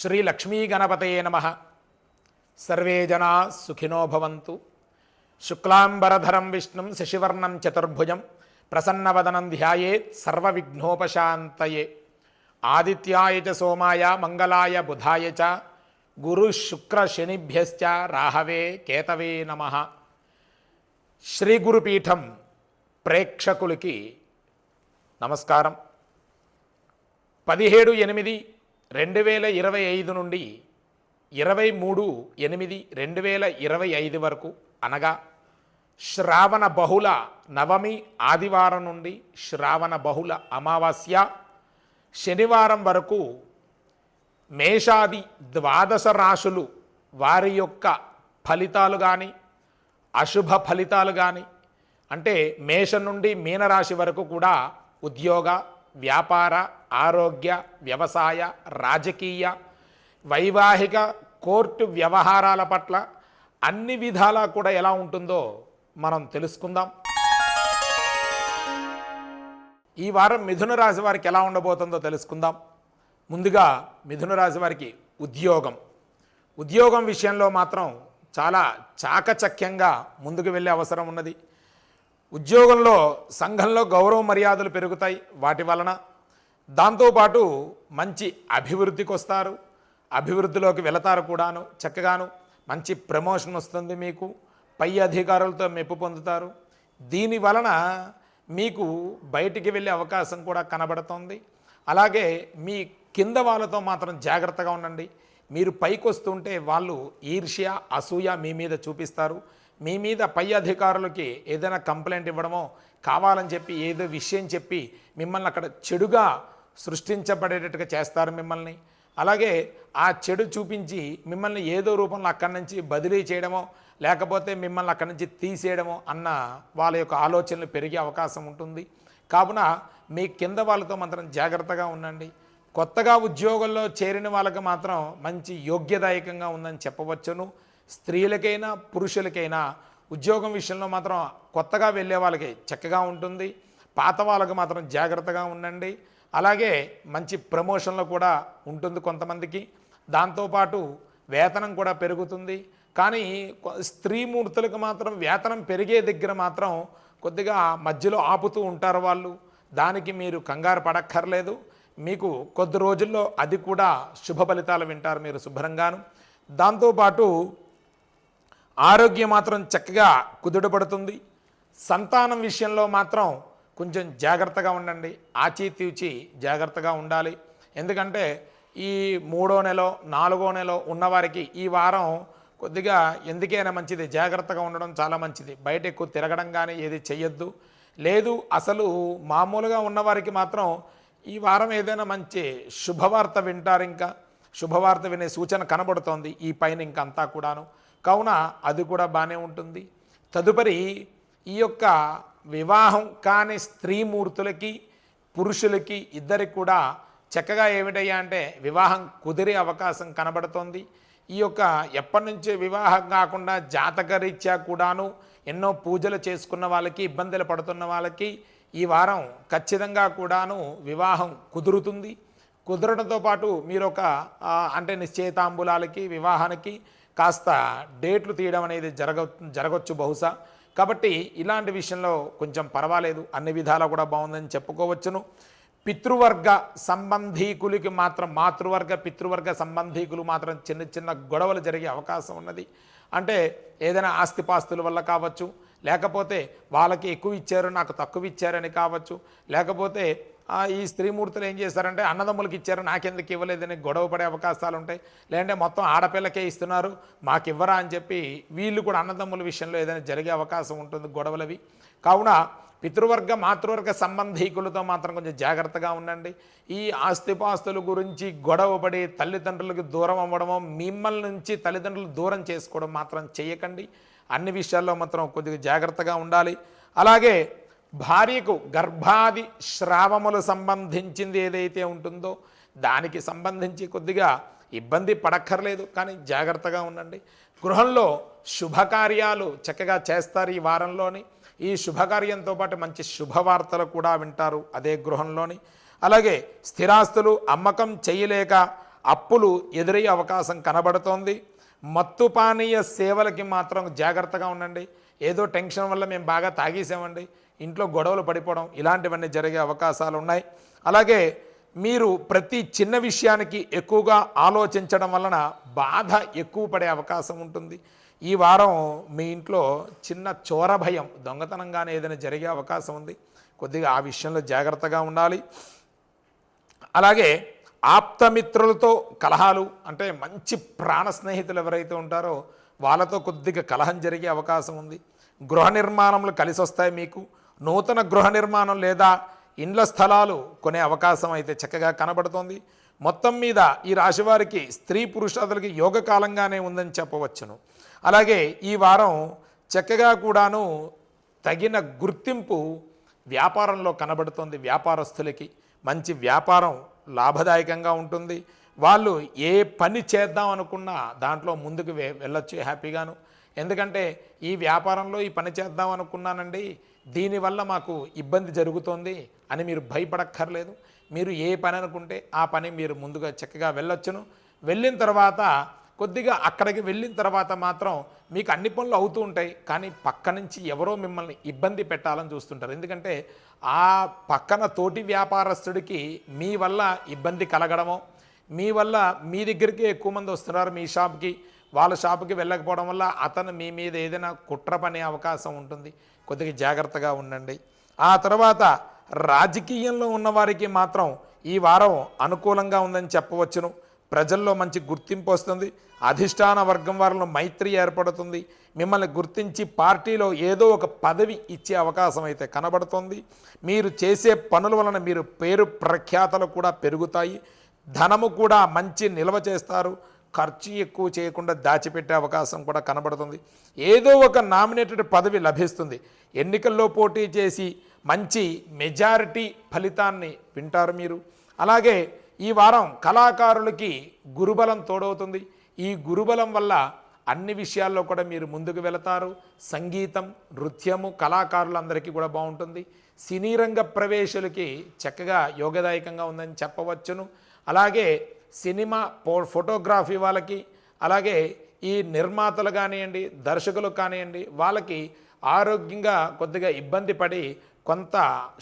శ్రీ లక్ష్మీ గణపతయే నమ. సర్వే జనా సుఖినో భవంతు. శుక్లాంబరధరం విష్ణుం శశివర్ణం చతుర్భుజం ప్రసన్నవదనం ధ్యాయేత్ సర్వవిఘ్నోపశాంతయే. ఆదిత్యాయ చ సోమాయ మంగళాయ బుధాయ చ గురు శుక్ర శనిభ్యశ్చ రాహవే కేతవే నమ. శ్రీ గురుపీఠం ప్రేక్షకులకి నమస్కారం. పదిహేడు ఎనిమిది రెండు వేల ఇరవై ఐదు నుండి ఇరవై మూడు ఎనిమిది రెండు వేల ఇరవై ఐదు వరకు అనగా శ్రావణ బహుళ నవమి ఆదివారం నుండి శ్రావణ బహుళ అమావాస్య శనివారం వరకు మేషాది ద్వాదశ రాశులు వారి యొక్క ఫలితాలు కానీ అశుభ ఫలితాలు కానీ అంటే మేషం నుండి మీనరాశి వరకు కూడా ఉద్యోగ వ్యాపార ఆరోగ్య వ్యవసాయ రాజకీయ వైవాహిక కోర్టు వ్యవహారాల పట్ల అన్ని విధాలా కూడా ఎలా ఉంటుందో మనం తెలుసుకుందాం. ఈ వారం మిథున రాశి వారికి ఎలా ఉండబోతుందో తెలుసుకుందాం. ముందుగా మిథున రాశి వారికి ఉద్యోగం. ఉద్యోగం విషయంలో మాత్రం చాలా చాకచక్యంగా ముందుకు వెళ్ళే అవసరం ఉన్నది. ఉద్యోగంలో సంఘంలో గౌరవ మర్యాదలు పెరుగుతాయి వాటి వలన. దాంతోపాటు మంచి అభివృద్ధికి వస్తారు. అభివృద్ధిలోకి వెళతారు కూడాను చక్కగాను మంచి ప్రమోషన్ వస్తుంది మీకు. పై అధికారులతో మెప్పు పొందుతారు. దీని వలన మీకు బయటికి వెళ్ళే అవకాశం కూడా కనబడుతుంది. అలాగే మీ కింద వాళ్ళతో మాత్రం జాగ్రత్తగా ఉండండి. మీరు పైకి వస్తుంటే వాళ్ళు ఈర్ష్య అసూయ మీ మీద చూపిస్తారు. మీ మీద పై అధికారులకి ఏదైనా కంప్లైంట్ ఇవ్వడమో కావాలని చెప్పి ఏదో విషయం చెప్పి మిమ్మల్ని అక్కడ చెడుగా సృష్టించబడేటట్టుగా చేస్తారు మిమ్మల్ని. అలాగే ఆ చెడు చూపించి మిమ్మల్ని ఏదో రూపంలో అక్కడి నుంచి బదిలీ చేయడమో లేకపోతే మిమ్మల్ని అక్కడి నుంచి తీసేయడమో అన్న వాళ్ళ యొక్క ఆలోచనలు పెరిగే అవకాశం ఉంటుంది. కావున మీ కింద వాళ్ళతో మాత్రం జాగ్రత్తగా ఉండండి. కొత్తగా ఉద్యోగంలో చేరిన వాళ్ళకి మాత్రం మంచి యోగ్యదాయకంగా ఉందని చెప్పవచ్చును. స్త్రీలకైనా పురుషులకైనా ఉద్యోగం విషయంలో మాత్రం కొత్తగా వెళ్ళే వాళ్ళకి చక్కగా ఉంటుంది. పాత వాళ్ళకి మాత్రం జాగ్రత్తగా ఉండండి. అలాగే మంచి ప్రమోషన్లు కూడా ఉంటుంది కొంతమందికి. దాంతోపాటు వేతనం కూడా పెరుగుతుంది. కానీ స్త్రీ స్త్రీమూర్తులకు మాత్రం వేతనం పెరిగే దగ్గర మాత్రం కొద్దిగా మధ్యలో ఆపుతూ ఉంటారు వాళ్ళు. దానికి మీరు కంగారు పడక్కర్లేదు. మీకు కొద్ది రోజుల్లో అది కూడా శుభ ఫలితాలు వింటారు మీరు శుభ్రంగాను. దాంతోపాటు ఆరోగ్యం మాత్రం చక్కగా కుదుటపడుతుంది. సంతానం విషయంలో మాత్రం కొంచెం జాగ్రత్తగా ఉండండి. ఆచితూచి జాగ్రత్తగా ఉండాలి. ఎందుకంటే ఈ మూడో నెల నాలుగో నెల ఉన్నవారికి ఈ వారం కొద్దిగా ఎందుకైనా మంచిది. జాగ్రత్తగా ఉండడం చాలా మంచిది. బయట ఎక్కువ తిరగడం కానీ ఏది చెయ్యొద్దు. లేదు అసలు మామూలుగా ఉన్నవారికి మాత్రం ఈ వారం ఏదైనా మంచి శుభవార్త వింటారు ఇంకా. శుభవార్త వినే సూచన కనబడుతోంది ఈ పైన ఇంకంతా కూడాను. కావున అది కూడా బాగానే ఉంటుంది. తదుపరి ఈ యొక్క వివాహం కాని స్త్రీమూర్తులకి పురుషులకి ఇద్దరికి కూడా చక్కగా ఏమిటయ్యా అంటే వివాహం కుదిరే అవకాశం కనబడుతోంది. ఈ యొక్క ఎప్పటి నుంచో వివాహం కాకుండా జాతకరీత్యా కూడాను ఎన్నో పూజలు చేసుకున్న వాళ్ళకి ఇబ్బందులు పడుతున్న వాళ్ళకి ఈ వారం ఖచ్చితంగా కూడాను వివాహం కుదురుతుంది. కుదరడంతో పాటు మీరు ఒక అంటే నిశ్చయితాంబులాలకి వివాహానికి కాస్త డేట్లు తీయడం అనేది జరగ జరగచ్చు బహుశా. కాబట్టి ఇలాంటి విషయంలో కొంచెం పర్వాలేదు. అన్ని విధాలా కూడా బాగుందని చెప్పుకోవచ్చును. పితృవర్గ సంబంధీకులకి మాత్రం మాతృవర్గ పితృవర్గ సంబంధీకులు మాత్రం చిన్న చిన్న గొడవలు జరిగే అవకాశం ఉన్నది. అంటే ఏదైనా ఆస్తిపాస్తుల వల్ల కావచ్చు లేకపోతే వాళ్ళకి ఎక్కువ ఇచ్చారు నాకు తక్కువ ఇచ్చారని కావచ్చు లేకపోతే ఈ స్త్రీమూర్తులు ఏం చేస్తారంటే అన్నదమ్ములకి ఇచ్చారు నాకెందుకు ఇవ్వలేదని గొడవ పడే అవకాశాలు ఉంటాయి. లేదంటే మొత్తం ఆడపిల్లకే ఇస్తున్నారు మాకు ఇవ్వరా అని చెప్పి వీళ్ళు కూడా అన్నదమ్ముల విషయంలో ఏదైనా జరిగే అవకాశం ఉంటుంది గొడవలవి. కావున పితృవర్గ మాతృవర్గ సంబంధీకులతో మాత్రం కొంచెం జాగ్రత్తగా ఉండండి. ఈ ఆస్తిపాస్తుల గురించి గొడవపడి తల్లిదండ్రులకు దూరం అవ్వడము మిమ్మల్ని నుంచి తల్లిదండ్రులు దూరం చేసుకోవడం మాత్రం చేయకండి. అన్ని విషయాల్లో మాత్రం కొద్దిగా జాగ్రత్తగా ఉండాలి. అలాగే భార్యకు గర్భాది శ్రావములు సంబంధించింది ఏదైతే ఉంటుందో దానికి సంబంధించి కొద్దిగా ఇబ్బంది పడక్కర్లేదు కానీ జాగ్రత్తగా ఉండండి. గృహంలో శుభకార్యాలు చక్కగా చేస్తారు ఈ వారంలోని. ఈ శుభకార్యంతో పాటు మంచి శుభవార్తలు కూడా వింటారు అదే గృహంలోని. అలాగే స్థిరాస్తులు అమ్మకం చేయలేక అప్పులు ఎదురయ్యే అవకాశం కనబడుతోంది. మత్తు పానీయ సేవలకి మాత్రం జాగ్రత్తగా ఉండండి. ఏదో టెన్షన్ వల్ల మేము బాగా తాగేసామండి. ఇంట్లో గొడవలు పడిపోవడం ఇలాంటివన్నీ జరిగే అవకాశాలు ఉన్నాయి. అలాగే మీరు ప్రతి చిన్న విషయానికి ఎక్కువగా ఆలోచించడం వలన బాధ ఎక్కువ పడే అవకాశం ఉంటుంది. ఈ వారం మీ ఇంట్లో చిన్న చోర భయం దొంగతనంగానే ఏదైనా జరిగే అవకాశం ఉంది. కొద్దిగా ఆ విషయంలో జాగ్రత్తగా ఉండాలి. అలాగే ఆప్తమిత్రులతో కలహాలు అంటే మంచి ప్రాణ స్నేహితులు ఎవరైతే ఉంటారో వాళ్ళతో కొద్దిగా కలహం జరిగే అవకాశం ఉంది. గృహ నిర్మాణంలో కలిసి వస్తాయి మీకు. నూతన గృహ నిర్మాణం లేదా ఇండ్ల స్థలాలు కొనే అవకాశం అయితే చక్కగా కనబడుతోంది. మొత్తం మీద ఈ రాశివారికి స్త్రీ పురుషాదులకి యోగకాలంగానే ఉందని చెప్పవచ్చును. అలాగే ఈ వారం చక్కగా కూడాను తగిన గుర్తింపు వ్యాపారంలో కనబడుతుంది వ్యాపారస్తులకి. మంచి వ్యాపారం లాభదాయకంగా ఉంటుంది. వాళ్ళు ఏ పని చేద్దాం అనుకున్నా దాంట్లో ముందుకు వె వెళ్ళొచ్చు హ్యాపీగాను. ఎందుకంటే ఈ వ్యాపారంలో ఈ పని చేద్దాం అనుకున్నానండి దీనివల్ల మాకు ఇబ్బంది జరుగుతోంది అని మీరు భయపడక్కర్లేదు. మీరు ఏ పని అనుకుంటే ఆ పని మీరు ముందుగా చక్కగా వెళ్ళొచ్చును. వెళ్ళిన తర్వాత కొద్దిగా అక్కడికి వెళ్ళిన తర్వాత మాత్రం మీకు అన్ని పనులు అవుతూ ఉంటాయి. కానీ పక్క నుంచి ఎవరో మిమ్మల్ని ఇబ్బంది పెట్టాలని చూస్తుంటారు. ఎందుకంటే ఆ పక్కన తోటి వ్యాపారస్తుడికి మీ వల్ల ఇబ్బంది కలగడమో మీ వల్ల మీ దగ్గరికి ఎక్కువ మంది వస్తున్నారు మీ షాప్కి. వాళ్ళ షాప్కి వెళ్ళకపోవడం వల్ల అతను మీ మీద ఏదైనా కుట్ర పనే అవకాశం ఉంటుంది. కొద్దిగా జాగ్రత్తగా ఉండండి. ఆ తర్వాత రాజకీయంలో ఉన్నవారికి మాత్రం ఈ వారం అనుకూలంగా ఉందని చెప్పవచ్చును. ప్రజల్లో మంచి గుర్తింపు వస్తుంది. అధిష్టాన వర్గం వారిలో మైత్రి ఏర్పడుతుంది. మిమ్మల్ని గుర్తించి పార్టీలో ఏదో ఒక పదవి ఇచ్చే అవకాశం అయితే కనబడుతుంది. మీరు చేసే పనుల వలన మీరు పేరు ప్రఖ్యాతలు కూడా పెరుగుతాయి. ధనము కూడా మంచి నిల్వ చేస్తారు. ఖర్చు ఎక్కువ చేయకుండా దాచిపెట్టే అవకాశం కూడా కనబడుతుంది. ఏదో ఒక నామినేటెడ్ పదవి లభిస్తుంది. ఎన్నికల్లో పోటీ చేసి మంచి మెజారిటీ ఫలితాన్ని వింటారు మీరు. అలాగే ఈ వారం కళాకారులకి గురుబలం తోడవుతుంది. ఈ గురుబలం వల్ల అన్ని విషయాల్లో కూడా మీరు ముందుకు వెళతారు. సంగీతం నృత్యము కళాకారులందరికీ కూడా బాగుంటుంది. సినీ రంగ ప్రవేశులకి చక్కగా యోగదాయకంగా ఉందని చెప్పవచ్చును. అలాగే సినిమా పో ఫోటోగ్రఫీ వాళ్ళకి అలాగే ఈ నిర్మాతలు కానివ్వండి దర్శకులు కానివ్వండి వాళ్ళకి ఆరోగ్యంగా కొద్దిగా ఇబ్బంది పడి కొంత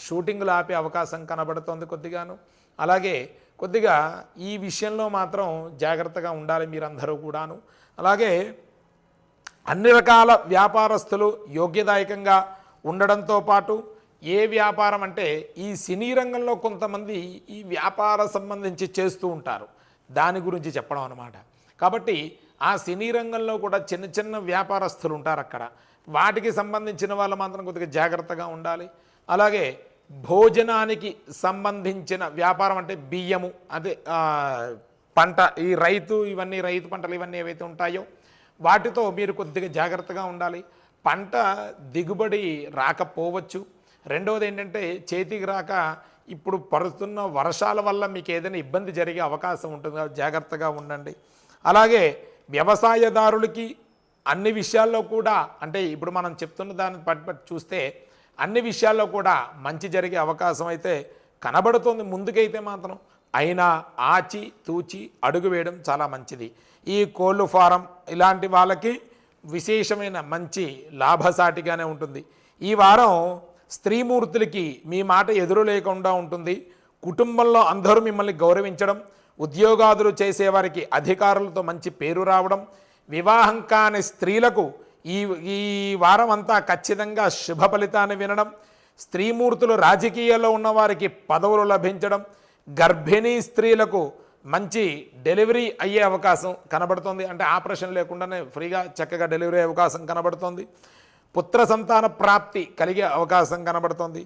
షూటింగ్లు ఆపే అవకాశం కనబడుతోంది కొద్దిగాను. అలాగే కొద్దిగా ఈ విషయంలో మాత్రం జాగ్రత్తగా ఉండాలి మీరందరూ కూడాను. అలాగే అన్ని రకాల వ్యాపారస్తులు యోగ్యదాయకంగా ఉండడంతో పాటు ఏ వ్యాపారం అంటే ఈ సినీ రంగంలో కొంతమంది ఈ వ్యాపార సంబంధించి చేస్తూ ఉంటారు. దాని గురించి చెప్పడం అనమాట కాబట్టి ఆ సినీ రంగంలో కూడా చిన్న చిన్న వ్యాపారస్తులు ఉంటారు అక్కడ. వాటికి సంబంధించిన వాళ్ళు మాత్రం కొద్దిగా జాగ్రత్తగా ఉండాలి. అలాగే భోజనానికి సంబంధించిన వ్యాపారం అంటే బియ్యము అదే పంట ఈ రైతు ఇవన్నీ రైతు పంటలు ఇవన్నీ ఏవైతే ఉంటాయో వాటితో మీరు కొద్దిగా జాగ్రత్తగా ఉండాలి. పంట దిగుబడి రాకపోవచ్చు. రెండవది ఏంటంటే చేతికి రాక ఇప్పుడు పడుతున్న వర్షాల వల్ల మీకు ఏదైనా ఇబ్బంది జరిగే అవకాశం ఉంటుంది? జాగ్రత్తగా ఉండండి. అలాగే వ్యవసాయదారులకి అన్ని విషయాల్లో కూడా అంటే ఇప్పుడు మనం చెప్తున్న దాన్ని పట్టి చూస్తే అన్ని విషయాల్లో కూడా మంచి జరిగే అవకాశం అయితే కనబడుతుంది ముందుకైతే మాత్రం. అయినా ఆచి తూచి అడుగు వేయడం చాలా మంచిది. ఈ కోళ్ళు ఫారం ఇలాంటి వాళ్ళకి విశేషమైన మంచి లాభసాటిగానే ఉంటుంది. ఈ వారం స్త్రీమూర్తులకి మీ మాట ఎదురు లేకుండా ఉంటుంది. కుటుంబంలో అందరూ మిమ్మల్ని గౌరవించడం ఉద్యోగాదులు చేసేవారికి అధికారులతో మంచి పేరు రావడం వివాహం కాని స్త్రీలకు ఈ ఈ వారం అంతా ఖచ్చితంగా శుభ ఫలితాన్ని వినడం స్త్రీమూర్తులు రాజకీయాల్లో ఉన్నవారికి పదవులు లభించడం గర్భిణీ స్త్రీలకు మంచి డెలివరీ అయ్యే అవకాశం కనబడుతుంది. అంటే ఆపరేషన్ లేకుండానే ఫ్రీగా చక్కగా డెలివరీ అవకాశం కనబడుతుంది. పుత్ర సంతాన ప్రాప్తి కలిగే అవకాశం కనబడుతుంది.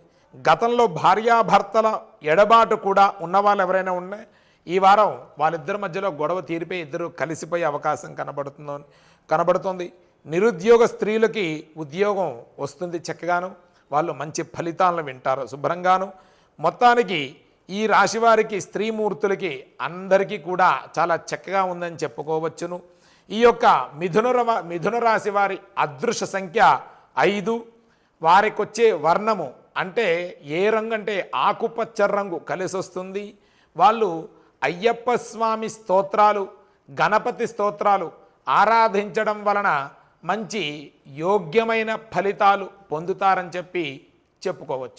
గతంలో భార్యాభర్తల ఎడబాటు కూడా ఉన్నవాళ్ళు ఎవరైనా ఉన్నా ఈ వారం వాళ్ళిద్దరి మధ్యలో గొడవ తీరిపోయి ఇద్దరు కలిసిపోయే అవకాశం కనబడుతుందో కనబడుతుంది. నిరుద్యోగ స్త్రీలకి ఉద్యోగం వస్తుంది చక్కగాను. వాళ్ళు మంచి ఫలితాలను వింటారు శుభ్రంగాను. మొత్తానికి ఈ రాశివారికి స్త్రీమూర్తులకి అందరికీ కూడా చాలా చక్కగా ఉందని చెప్పుకోవచ్చును. ఈ యొక్క మిథున మిథున రాశి వారి అదృశ్య సంఖ్య ఐదు వారికి వచ్చే వర్ణము అంటే ఏ రంగు అంటే ఆకుపచ్చ రంగు కలిసి వస్తుంది వాళ్ళు అయ్యప్ప స్వామి స్తోత్రాలు గణపతి స్తోత్రాలు ఆరాధించడం వలన మంచి యోగ్యమైన ఫలితాలు పొందుతారని చెప్పి చెప్పుకోవచ్చు.